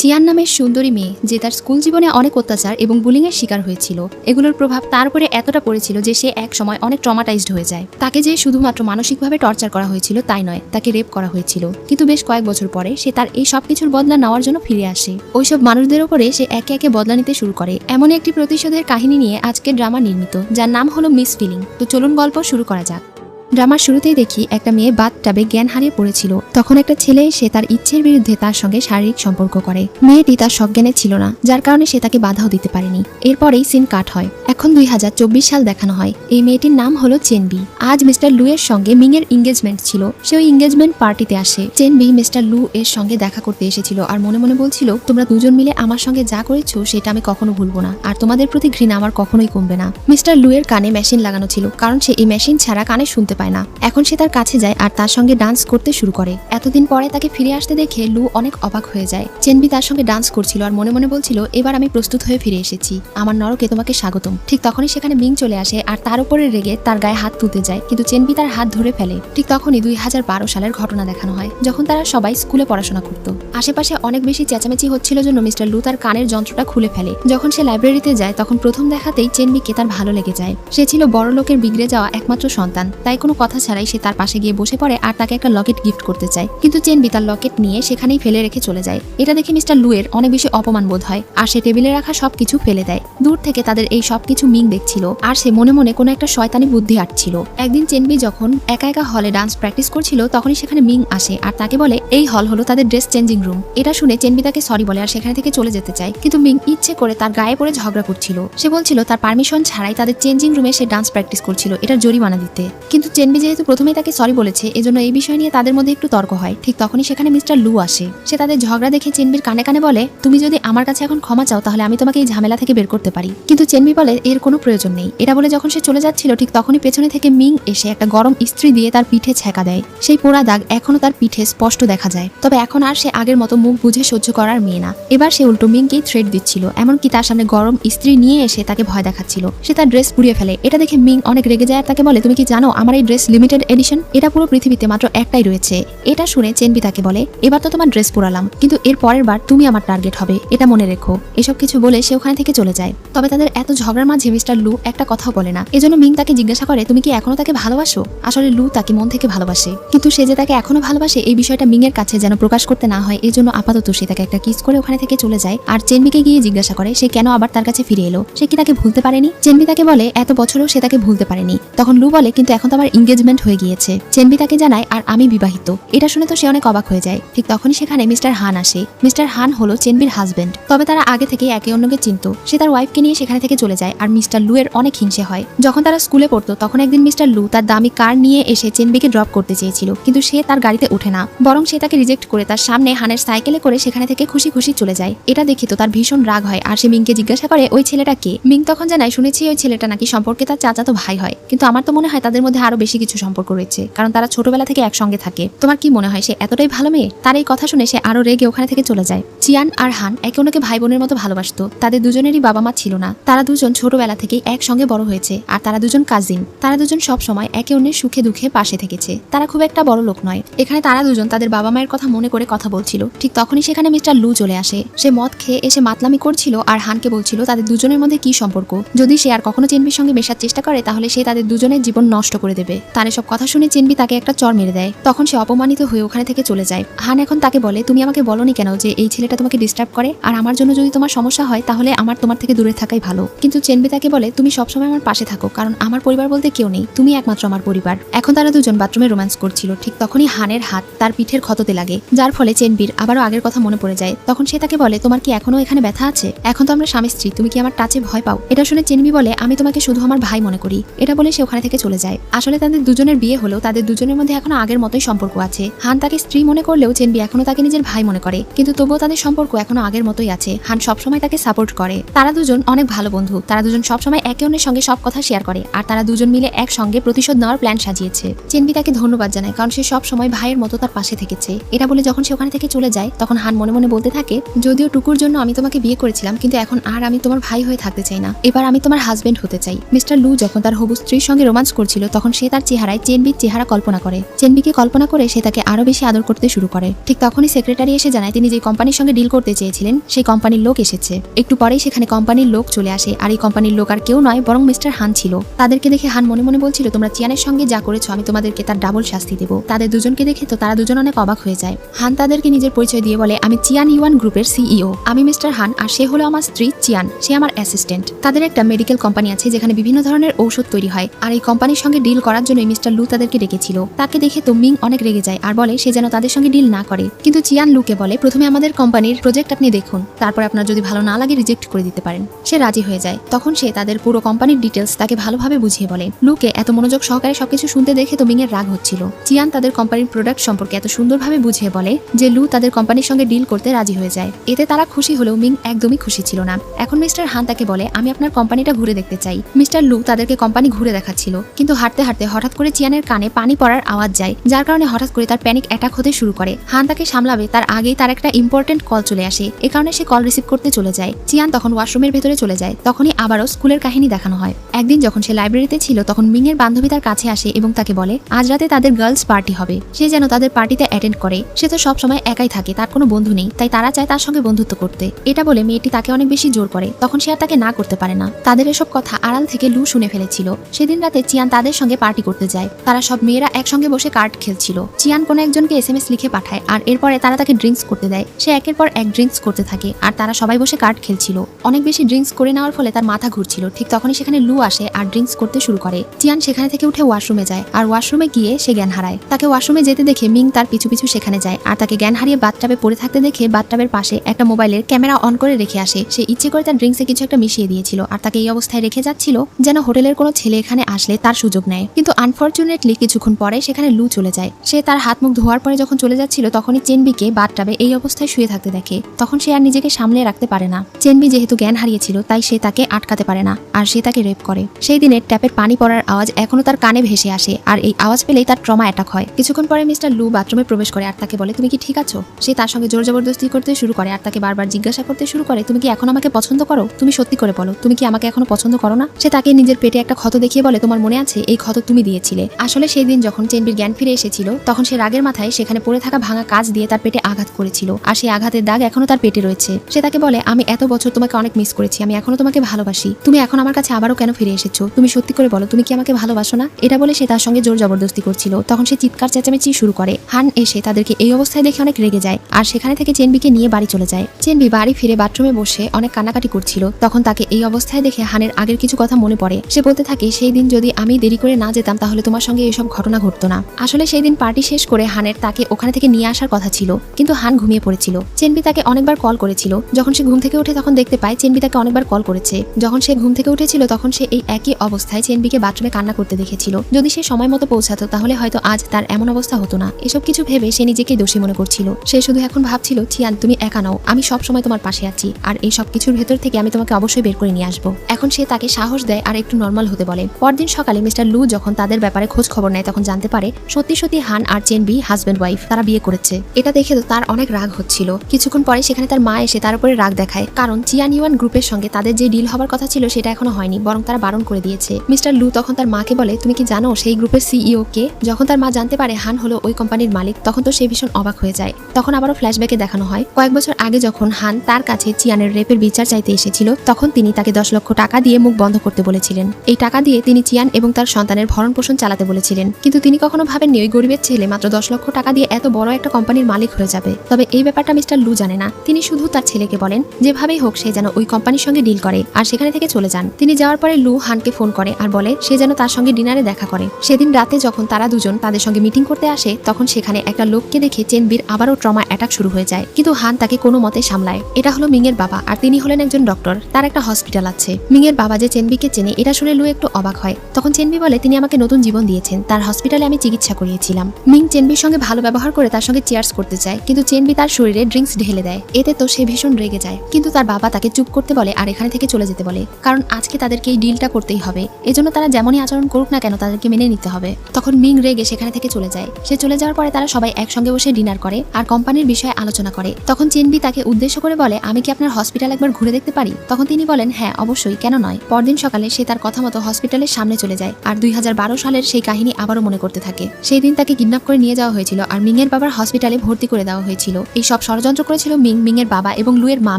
চিয়ান নামের সুন্দরী মেয়ে, যে তার স্কুল জীবনে অনেক অত্যাচার এবং বুলিংয়ের শিকার হয়েছিল। এগুলোর প্রভাব তার উপরে এতটা পড়েছিল যে সে এক সময় অনেক ট্রমাটাইজড হয়ে যায়। তাকে যে শুধুমাত্র মানসিকভাবে টর্চার করা হয়েছিল তাই নয়, তাকে রেপ করা হয়েছিল। কিন্তু বেশ কয়েক বছর পরে সে তার এই সব কিছুর বদলা নেওয়ার জন্য ফিরে আসে। ওইসব মানুষদের উপরে সে একে একে বদলা নিতে শুরু করে। এমন একটি প্রতিশোধের কাহিনী নিয়ে আজকের ড্রামা নির্মিত, যার নাম হলো মিস ফিলিং। তো চলুন গল্প শুরু করা যাক। ড্রামার শুরুতেই দেখি একটা মেয়ে বাথ টাবে জ্ঞান হারিয়ে পড়েছিল। তখন একটা ছেলে সে তার ইচ্ছের বিরুদ্ধে তার সঙ্গে শারীরিক সম্পর্ক করে। মেয়েটি তার সজ্ঞানে ছিল না, যার কারণে সে তাকে বাধাও দিতে পারেনি। এরপরেই সিন কাট হয়। এখন দুই হাজার চব্বিশ সাল দেখানো হয়। এই মেয়েটির নাম হলো চেনবি আজ মিস্টার লু এর সঙ্গে মিং এর এঙ্গেজমেন্ট ছিল। সে ওই এঙ্গেজমেন্ট পার্টিতে আসে। চেনবি মিস্টার লু এর সঙ্গে দেখা করতে এসেছিল আর মনে মনে বলছিল, তোমরা দুজন মিলে আমার সঙ্গে যা করেছ সেটা আমি কখনো ভুলবো না। আর তোমাদের প্রতি ঘৃণা আমার কখনোই কমবে না। মিস্টার লু এর কানে মেশিন লাগানো ছিল, কারণ সে এই মেশিন ছাড়া কানে শুনতে পায় না। এখন সে তার কাছে যায় আর তার সঙ্গে ডান্স করতে শুরু করে। এতদিন পরে তাকে ফিরে আসতে দেখে লু অনেক অবাক হয়ে যায়। চেনবি তার সঙ্গে ডান্স করছিল আর মনে মনে বলছিল, এবার আমি প্রস্তুত হয়ে ফিরে এসেছি। আমার নরকে তোমাকে স্বাগতম। ঠিক তখনই সেখানে মিং চলে আসে আর তার উপরে রেগে তার গায়ে হাত তুলতে যায়। কিন্তু চেনবি তার হাত ধরে ফেলে। ঠিক তখনই দুই হাজার বারো সালের ঘটনা দেখানো হয়, যখন তারা সবাই স্কুলে পড়াশোনা করত। আশেপাশে অনেক বেশি চেঁচামেচি হচ্ছিল জন্য মিস্টার লু তার কানের যন্ত্রটা খুলে ফেলে। যখন সে লাইব্রেরিতে যায়, তখন প্রথম দেখাতেই চেনবিকে তার ভালো লেগে যায়। সে ছিল বড় লোকের বিগড়ে যাওয়া একমাত্র সন্তান। তাই কোনো কথা ছাড়াই সে তার পাশে গিয়ে বসে পড়ে আর তাকে একটা লকেট গিফট করতে চায়। কিন্তু চেনবি তার লকেট নিয়ে সেখানেই ফেলে রেখে চলে যায়। এটা দেখে মিস্টার লুয়ের অনেক বেশি অপমান বোধ হয়। আর সে টেবিলে রাখা সবকিছু ফেলে দেয়। দূর থেকে তাদের এই সবকিছু মিং দেখছিল। আর সে মনে মনে কোনো একটা শয়তানি বুদ্ধি আটছিল। একদিন চেনবি যখন একা একা হলে ডান্স প্র্যাকটিস করছিল, তখনই সেখানে মিং আসে আর তাকে বলে, এই হল হলো তাদের ড্রেস চেঞ্জিং রুম। এটা শুনে চেনবি তাকে সরি বলে আর সেখানে থেকে চলে যেতে চায়। কিন্তু মিং ইচ্ছে করে তার গায়ে পড়ে ঝগড়া করছিল। সে বলছিল, তার পারমিশন ছাড়াই তাদের চেঞ্জিং রুমে সে ডান্স প্র্যাকটিস করছিল। এটার জরিমানা দিতে। কিন্তু চেনবি যেহেতু প্রথমেই তাকে সরি বলেছে, এজন্য এই বিষয় নিয়ে তাদের মধ্যে একটু তর্ক হয়। ঠিক তখনই সেখানে মিস্টার লু আসে। সে তাদের ঝগড়া দেখে চেনবির কানে কানে বলে, তুমি যদি আমার কাছে এখন ক্ষমা চাও, তাহলে আমি তোমাকে এই ঝামেলা থেকে বের করতে পারি। কিন্তু চেনবি বলে, এর কোনো প্রয়োজন নেই। এটা বলে যখন সে চলে যাচ্ছিল, ঠিক তখনই পেছনে থেকে মিং এসে একটা গরম ইস্ত্রি দিয়ে তার পিঠে ছ্যাঁকা দেয়। সেই পোড়া দাগ এখনও তার পিঠে স্পষ্ট দেখা যায়। তবে এখন আর সে আগের মতো মুখ বুঝে সহ্য করার মেয়ে না। এবার সে উল্টো মিংকেই থ্রেড দিচ্ছিল, এমনকি তার সামনে গরম ইস্ত্রি নিয়ে এসে তাকে ভয় দেখাচ্ছিল। সে তার ড্রেস পুড়িয়ে ফেলে। এটা দেখে মিং অনেক রেগে যায় আর তাকে বলে, তুমি কি জানো, আমার এই ড্রেস লিমিটেড এডিশন, এটা পুরো পৃথিবীতে মাত্র একটাই রয়েছে। এটা শুনে চেনবি তাকে বলে, এবার তো তোমার ড্রেস পোড়ালাম কিন্তু এর পরের বার তুমি আমার টার্গেট হবে, এটা মনে রেখো। এসব কিছু বলে সে ওখানে থেকে চলে যায়। তবে তাদের এত ঝগড়ার মাঝে মিস্টার লু একটা কথাও বলে না। এজন্য মিং তাকে জিজ্ঞাসা করে, তুমি কি এখনও তাকে ভালোবাসো? আসলে লু তাকে মন থেকে ভালোবাসে। কিন্তু সে যে তাকে এখনও ভালোবাসে, এই বিষয়টা মিং এর কাছে যেন প্রকাশ করতে না হয় এই জন্য আপাতত সে তাকে একটা কিস করে ওখানে থেকে চলে যায়। আর চেনবিকে গিয়ে জিজ্ঞাসা করে, সে কেন আবার তার কাছে ফিরে এলো? সে কি তাকে ভুলতে পারেনি? চেনবি তাকে বলে, এত বছরও সে তাকে ভুলতে পারেনি। তখন লু বলে, কিন্তু এখন তো আমার এঙ্গেজমেন্ট হয়ে গিয়েছে। চেনবি তাকে জানায়, আর আমি বিবাহিত। এটা শুনে তো সে অনেক অবাক হয়ে যায়। ঠিক তখনই সেখানে মিস্টার হান আসে। মিস্টার হান হলো চেনবির হাজবেন্ড তবে তারা আগে থেকে একে অন্যকে চিনত। সে তার ওয়াইফকে নিয়ে সেখানে থেকে চলে যায়, আর মিস্টার লু এর অনেক হিংসে হয়। যখন তারা স্কুলে পড়তো, তখন একদিন মিস্টার লু তার দামি কার নিয়ে এসে চেনবিকে ড্রপ করতে চেয়েছিল। কিন্তু সে তার গাড়িতে ওঠে না। বরং সে তাকে রিজেক্ট করে তার সামনে হানের সাইকেলে করে সেখানে থেকে খুশি খুশি চলে যায়। এটা দেখে তো তার ভীষণ রাগ হয়। আর সে মিংকে জিজ্ঞাসা করে, ওই ছেলেটা কে? মিং তখন জানায়, শুনেছি ওই ছেলেটা নাকি সম্পর্কে তার চাচাতো ভাই হয়। কিন্তু আমার তো মনে হয় তাদের মধ্যে আরও কিছু সম্পর্ক রয়েছে। কারণ তারা ছোটবেলা থেকে একসঙ্গে থাকে। তোমার কি মনে হয়, সে এতটাই ভালো মেয়ে? তার এই কথা শুনে সে আরও রেগে ওখানে থেকে চলে যায়। চিয়ান আর হান একে অন্যকে ভাই বোনের মতো ভালোবাসতো। তাদের দুজনেরই বাবা মা ছিল না। তারা দুজন ছোটবেলা থেকেই একসঙ্গে বড় হয়েছে। আর তারা দুজন কাজিন তারা দুজন সব সময় একে অন্যের সুখে দুঃখে পাশে থেকেছে। তারা খুব একটা বড় লোক নয়। এখানে তারা দুজন তাদের বাবা মায়ের কথা মনে করে কথা বলছিল। ঠিক তখনই সেখানে মিস্টার লু চলে আসে। সে মদ খেয়ে এসে মাতলামি করছিল আর হানকে বলছিল তাদের দুজনের মধ্যে কি সম্পর্ক। যদি সে আর কখনো চেনবির সঙ্গে মেশার চেষ্টা করে, তাহলে সে তাদের দুজনের জীবন নষ্ট করে দেবে। তার সব কথা শুনে চেনবি তাকে একটা চর মেরে দেয়। তখন সে অপমানিত হয়ে ওখানে থেকে চলে যায়। হান এখন তাকে বলে, তুমি আমাকে বলনি কেন যে এই ছেলেটা তোমাকে ডিস্টার্ব করে? আর আমার জন্য যদি তোমার সমস্যা হয়, তাহলে আমার তোমার থেকে দূরে থাকাই ভালো। কিন্তু চেনবি তাকে বলে, তুমি সবসময় আমার পাশে থাকো, কারণ আমার পরিবার বলতে কেউ নেই। তুমি একমাত্র আমার পরিবার। এখন তারা দুজন বাথরুমে রোম্যান্স করছিল। ঠিক তখনই হানের হাত তার পিঠের ক্ষততে লাগে, যার ফলে চেনবির আবারও আগের কথা মনে পড়ে যায়। তখন সে তাকে বলে, তোমার কি এখনও এখানে ব্যথা আছে? এখন তো আমরা স্বামী স্ত্রী, তুমি কি আমার টাচে ভয় পাও? এটা শুনে চেনবি বলে, আমি তোমাকে শুধু আমার ভাই মনে করি। এটা বলে সে ওখানে থেকে চলে যায়। আসলে তাদের দুজনের বিয়ে হলেও তাদের দুজনের মধ্যে এখনও আগের মতোই সম্পর্ক আছে। হান তাকে স্ত্রী মনে করলেও চেনবি এখনও তাকে নিজের ভাই মনে করে। কিন্তু তবুও তাদের সম্পর্ক এখনও আগের মতোই আছে। হান সবসময় তাকে সাপোর্ট করে। তারা দুজন অনেক ভালো বন্ধু। তারা দুজন সবসময় একে অন্যের সঙ্গে সব কথা শেয়ার করে। আর তারা দুজন মিলে একসঙ্গে প্রতিশোধ নেওয়ার প্ল্যান সাজিয়েছে। চেনবি তাকে ধন্যবাদ জানায়, কারণ সে সব সময় ভাইয়ের মতো তার পাশে থেকেছে। এটা বলে যখন সে ওখানে থেকে চলে যায়, তখন হান মনে মনে বলতে থাকে, যদিও টুকুর জন্য আমি তোমাকে বিয়ে করেছিলাম, কিন্তু এখন আর আমি তোমার ভাই হয়ে থাকতে চাই না। এবার আমি তোমার হাজবেন্ড হতে চাই। মিস্টার লু যখন তার হবু স্ত্রীর সঙ্গে রোমান্স করছিল, তখন সে তার চেহারায় চেনবির চেহারা কল্পনা করে। চেনবিকে কল্পনা করে সে তাকে আরও বেশি আদর করতে শুরু করে। ঠিক তখনই সেক্রেটারি এসে জানায়, তিনি যে কোম্পানির সঙ্গে ডিল করতে চেয়েছিলেন, সেই কোম্পানির লোক এসেছে। একটু পরেই সেখানে কোম্পানির লোক চলে আসে, আর এই কোম্পানির লোক আর কেউ নয়, বরং মিস্টার হান ছিল। তাদেরকে দেখে হান মনে মনে বলছিল, তোমরা চিয়ানের সঙ্গে যা করেছ, আমি তোমাদেরকে তার ডাবল শাস্তি দেবো। তাদের দুজনকে দেখে তো তারা দুজন অনেক অবাক হয়ে যায়। হান তাদেরকে নিজের পরিচয় দিয়ে বলে, আমি চিয়ান ইউয়ান গ্রুপের সিইও। আমি মিস্টার হান, আর সে হলো আমার স্ত্রী চিয়ান। সে আমার অ্যাসিস্ট্যান্ট। তাদের একটা মেডিকেল কোম্পানি আছে, যেখানে বিভিন্ন ধরনের ঔষধ তৈরি হয়। আর এই কোম্পানির সঙ্গে ডিল করার জন্য মিস্টার লু তাদেরকে ডেকেছিল। তাকে দেখে তো মিং অনেক রেগে যায় আর বলে, সে যেন তাদের সঙ্গে ডিল না করে। কিন্তু চিয়ান লুকে বলে, প্রথমে আমাদের কোম্পানির প্রজেক্ট আপনি দেখুন। তারপর আপনার যদি ভালো না লাগে রিজেক্ট করে দিতে পারেন। সে রাজি হয়ে যায়। তখন সে তাদের পুরো কোম্পানির ডিটেলস তাকে ভালোভাবে বুঝিয়ে বলে। লুকে এত মনোযোগ সহকারে সবকিছু শুনতে দেখে তো মিং এর রাগ হচ্ছিল। চিয়ান তাদের কোম্পানির প্রোডাক্ট সম্পর্কে এত সুন্দরভাবে বুঝিয়ে বলে যে লু তাদের কোম্পানির সঙ্গে ডিল করতে রাজি হয়ে যায়। এতে তারা খুশি হলেও মিং একদমই খুশি ছিল না। এখন মিস্টার হান তাকে বলে, আমি আপনার কোম্পানিটা ঘুরে দেখতে চাই। মিস্টার লু তাদেরকে কোম্পানি ঘুরে দেখাচ্ছিল, কিন্তু হাঁটতে হাঁটতে হঠাৎ করে চিয়ানের কানে পানি পড়ার আওয়াজ যায়, যার কারণে হঠাৎ করে তার প্যানিক অ্যাটাক হতে শুরু করে। হান তাকে সামলাবে, তার আগেই তার একটা ইম্পর্টেন্ট কল চলে আসে। এ কারণে সে কল রিসিভ করতে চলে যায়। চিয়ান তখন ওয়াশরুমের ভেতরে চলে যায়, তখনই আবারও স্কুলের কাহিনী দেখানো হয়। একদিন যখন সে লাইব্রেরিতে ছিল, তখন মিং এর বান্ধবী তার কাছে আসে এবং তাকে বলে, আজ রাতে তাদের গার্লস পার্টি হবে। সে যেন তাদের পার্টিতে অ্যাটেন্ড করে। সে তো সবসময় একাই থাকে, তার কোনো বন্ধু নেই, তাই তারা চায় তার সঙ্গে বন্ধুত্ব করতে। এটা বলে মেয়েটি তাকে অনেক বেশি জোর করে। তখন সে আর তাকে না করতে পারে না। তাদের এসব কথা আড়াল থেকে লু শুনে ফেলেছিল। সেদিন রাতে চিয়ান তাদের সঙ্গে পার্টি করতে যায়। তারা সব মেয়েরা একসঙ্গে বসে কার্ড খেলছিল। চিয়ান কোনো একজনকে এস লিখে পাঠায়, আর এরপরে তারা তাকে ড্রিঙ্কস করতে দেয়। সে একের পর এক ড্রিঙ্কস করতে থাকে, আর তারা সবাই বসে কার্ড খেলছিল। অনেক বেশি ড্রিঙ্কস করে নেওয়ার ফলে তার মাথা ঘুরছিল। ঠিক তখনই সেখানে লু আসে আর ড্রিঙ্কস করতে শুরু করে। চিয়ান সেখানে থেকে উঠে ওয়াশরুমে যায়, আর ওয়াশরুমে গিয়ে সে জ্ঞান হারায়। তাকে ওয়াশরুমে যেতে দেখে মিং তার পিছু পিছু সেখানে যায়, আর তাকে জ্ঞান হারিয়ে বাথটাবে পড়ে থাকতে দেখে বাথটাবের পাশে একটা মোবাইলের ক্যামেরা অন করে রেখে আসে। সে ইচ্ছে করে তার ড্রিঙ্কসে কিছু একটা মিশিয়ে দিয়েছিল, আর তাকে এই অবস্থায় রেখে যাচ্ছিল যেন হোটেলের কোনো ছেলে এখানে আসলে তার সুযোগ নেয়। আনফর্চুনেটলি কিছুক্ষণ পরে সেখানে লু চলে যায়। সে তার হাত মুখ ধোয়ার পরে যখন চলে যাচ্ছিল, তখনই চেনবিকে বাথটাবে এই অবস্থায় শুয়ে থাকতে দেখে। তখন সে আর নিজেকে সামলে রাখতে পারে না। চেনবি যেহেতু জ্ঞান হারিয়েছিল, তাই সে তাকে আটকাতে পারে না, আর সে তাকে রেপ করে। সেই দিনের ট্যাপের পানি পড়ার আওয়াজ এখনও তার কানে ভেসে আসে, আর এই আওয়াজ পেলেই তার ট্রমা অ্যাটাক হয়। কিছুক্ষণ পরে মিস্টার লু বাথরুমে প্রবেশ করে, আর তাকে বলে, তুমি কি ঠিক আছো? সে তার সঙ্গে জোর জবরদস্তি করতে শুরু করে, আর তাকে বারবার জিজ্ঞাসা করতে শুরু করে, তুমি কি এখন আমাকে পছন্দ করো? তুমি সত্যি করে বলো, তুমি কি আমাকে এখনও পছন্দ করো না? সে তাকে নিজের পেটে একটা ক্ষত দেখিয়ে বলে, তোমার মনে আছে? এই ক্ষত তুমি দিয়েছিলে। আসলে সেই দিন যখন চেনবির জ্ঞান ফিরে এসেছিল, তখন সে রাগের মাথায় সেখানে পড়ে থাকা ভাঙা কাজ দিয়ে তার পেটে আঘাত করেছিল। আর সেই আঘাতের দাগ এখনও তার পেটে রয়েছে। সে তাকে বলে, আমি এত বছর তোমাকে অনেক মিস করেছি। আমি এখনও তোমাকে ভালোবাসি। তুমি এখন আমার কাছে আবারও কেন ফিরে এসেছ? তুমি সত্যি করে বলো, তুমি কি আমাকে ভালোবাসো না? এটা বলে সে তার সঙ্গে জোর জবরদস্তি করছিল। তখন সে চিৎকার, চেঁচামেচি শুরু করে। হান এসে তাদেরকে এই অবস্থায় দেখে অনেক রেগে যায়। আর সেখানে থেকে চেনবিকে নিয়ে বাড়ি চলে যায়। চেনবি বাড়ি ফিরে বাথরুমে বসে অনেক কান্নাকাটি করছিল। তখন তাকে এই অবস্থায় দেখে হানের আগের কিছু কথা মনে পড়ে। সে বলতে থাকে, সেই দিন যদি আমি দেরি করে না যেতাম তাহলে তোমার সঙ্গে এসব ঘটনা ঘটতো না। আসলে সেই দিন পার্টি শেষ করে হানের তাকে ওখানে থেকে নিয়ে আসার কথা ছিল, কিন্তু হান ঘুমিয়ে পড়েছিল। চেনবি তাকে অনেকবার কল করেছিল। যখন সে ঘুম থেকে উঠে তখন দেখতে পায় চেনবি তাকে অনেকবার কল করেছে। যখন সে ঘুম থেকে উঠেছিল তখন সে এই একই অবস্থায় চেনবিকে বাথরুমে কান্না করতে দেখেছিল। যদি সে সময় মতো পৌঁছাতো তাহলে হয়তো আজ তার এমন অবস্থা হতো না। এসব কিছু ভেবে সে নিজেকে দোষী মনে করছিল। সে শুধু এখন ভাবছিল চিয়ান তুমি একা নও। আমি সব সময় তোমার পাশে আছি। আর এই সব কিছুর ভেতর থেকে আমি তোমাকে অবশ্যই বের করে নিয়ে আসব। এখন সে তাকে সাহস দেয় আর একটু নর্মাল হতে বলে। পরদিন সকালে মিস্টার লু যখন তাদের ব্যাপারে খোঁজ খবর নেয়, তখন জানতে পারে সত্যি সত্যি হান আর চেনবি হাজব্যান্ড ওয়াইফ তারা বিয়ে করেছে। এটা দেখে তো তার অনেক রাগ হচ্ছিল। কিছুক্ষণ পরে সেখানে তার মা এসে তার উপরে রাগ দেখায়। কারণ চিয়ান ইউয়ান গ্রুপের সঙ্গে তাদের যে ডিল হবার কথা ছিল, সেটা এখনও হয়নি, বরং তারা বারণ করে দিয়েছে। মিস্টার লু তখন তার মাকে বলে, তুমি কি জানো সেই গ্রুপের সিইও কে? যখন তার মা জানতে পারে হান হলো ওই কোম্পানির মালিক, তখন তো সে ভীষণ অবাক হয়ে যায়। তখন আবারও ফ্ল্যাশব্যাকে দেখানো হয়। কয়েক বছর আগে যখন হান তার কাছে চিয়ানের রেপের বিচার চাইতে এসেছিল, তখন তিনি তাকে দশ লক্ষ টাকা দিয়ে মুখ বন্ধ করতে বলেছিলেন। এই টাকা দিয়ে তিনি চিয়ান এবং তার সন্তানের ভরণ পোষণ চালাতে বলেছিলেন। কিন্তু তিনি কখনো ভাবেননি ওই গরিবের ছেলে মাত্র দশ লক্ষ টাকা দিয়ে এত বড় একটা কোম্পানির মালিক হয়ে যাবে। তবে এই ব্যাপারটা মিস্টার লু জানে না। তিনি শুধু তার ছেলেকে বলেন, যেভাবেই হোক সে যেন ওই কোম্পানির সঙ্গে ডিল করে আর সেখানে থেকে চলে যান। তিনি যাওয়ার পরে লু হানকে ফোন করে আর বলে, সে যেন তার সঙ্গে ডিনারে দেখা করে। সেদিন রাতে যখন তারা দুজন তাদের সঙ্গে মিটিং করতে আসে, তখন সেখানে একটা লোককে দেখে চেনবির আবারও ট্রমা অ্যাটাক শুরু হয়ে যায়। কিন্তু হান তাকে কোনো মতে সামলায়। এটা হলো মিংয়ের বাবা আর তিনি হলেন একজন ডক্টর। তার একটা হসপিটাল আছে। মিংয়ের বাবা যে চেনবিকে চেনে, এটা শুনে লু একটু অবাক হয়। তখন চেনবি বলে, তিনি আমাকে নতুন জীবন দিয়েছেন। তার হসপিটালে আমি চিকিৎসা করিয়েছিলাম। মিং চেনবির সঙ্গে ভালো ব্যবহার করে তার সঙ্গে চেয়ার্স করতে চায়, কিন্তু চেনবি তার শরীরে ড্রিঙ্কস ঢেলে দেয়। এতে তো সে ভীষণ রেগে যায়। কিন্তু তার বাবা তাকে চুপ করতে বলে আর এখানে থেকে চলে যেতে বলে। কারণ আজকে তাদেরকে এই ডিলটা করতেই হবে। এজন্য তারা যেমনই আচরণ করুক না কেন তাদেরকে মেনে নিতে হবে। তখন মিং রেগে সেখানে থেকে চলে যায়। সে চলে যাওয়ার পরে তারা সবাই একসঙ্গে বসে ডিনার করে আর কোম্পানির বিষয়ে আলোচনা করে। তখন চেনবি তাকে উদ্দেশ্য করে বলে, আমি কি আপনার হসপিটাল একবার ঘুরে দেখতে পারি? তখন তিনি বলেন হ্যাঁ অবশ্যই। কেন নয়? পরদিন সকালে সে তার কথা মতো হসপিটালের সামনে চলে যায় আর দুই হাজার সালের সেই কাহিনী আবারও মনে করতে থাকে। সেই দিন তাকে কিডন্যাপ করে নিয়ে যাওয়া হয়েছিল আর মিং এর বাবার হসপিটালে ভর্তি করে দেওয়া হয়েছিল। এই সব ষড়যন্ত্র করেছিল মিং মিং এর বাবা এবং লুয়ের মা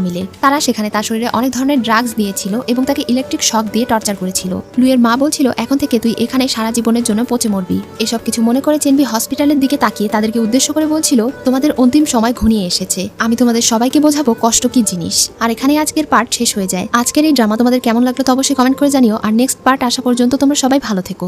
মিলে। তারা সেখানে তার শরীরে অনেক ধরনের ড্রাগস দিয়েছিল এবং তাকে ইলেকট্রিক শক দিয়ে টর্চার করেছিল। লুয়ের মা বলছিল, এখন থেকে তুই এখানে সারা জীবনের জন্য পচে মরবি। এসব কিছু মনে করে চেনবি হসপিটালের দিকে তাকিয়ে তাদেরকে উদ্দেশ্য করে বলছিল, তোমাদের অন্তিম সময় ঘনিয়ে এসেছে। আমি তোমাদের সবাইকে বোঝাবো কষ্ট কি জিনিস। আর এখানে আজকের পার্ট শেষ হয়ে যায়। আজকের এই ড্রামা তোমাদের কেমন লাগল তো অবশ্যই কমেন্ট করে জানিও। আর নেক্সট পার্ট আসা পর্যন্ত তোমরা সবাই ভালো থেকো।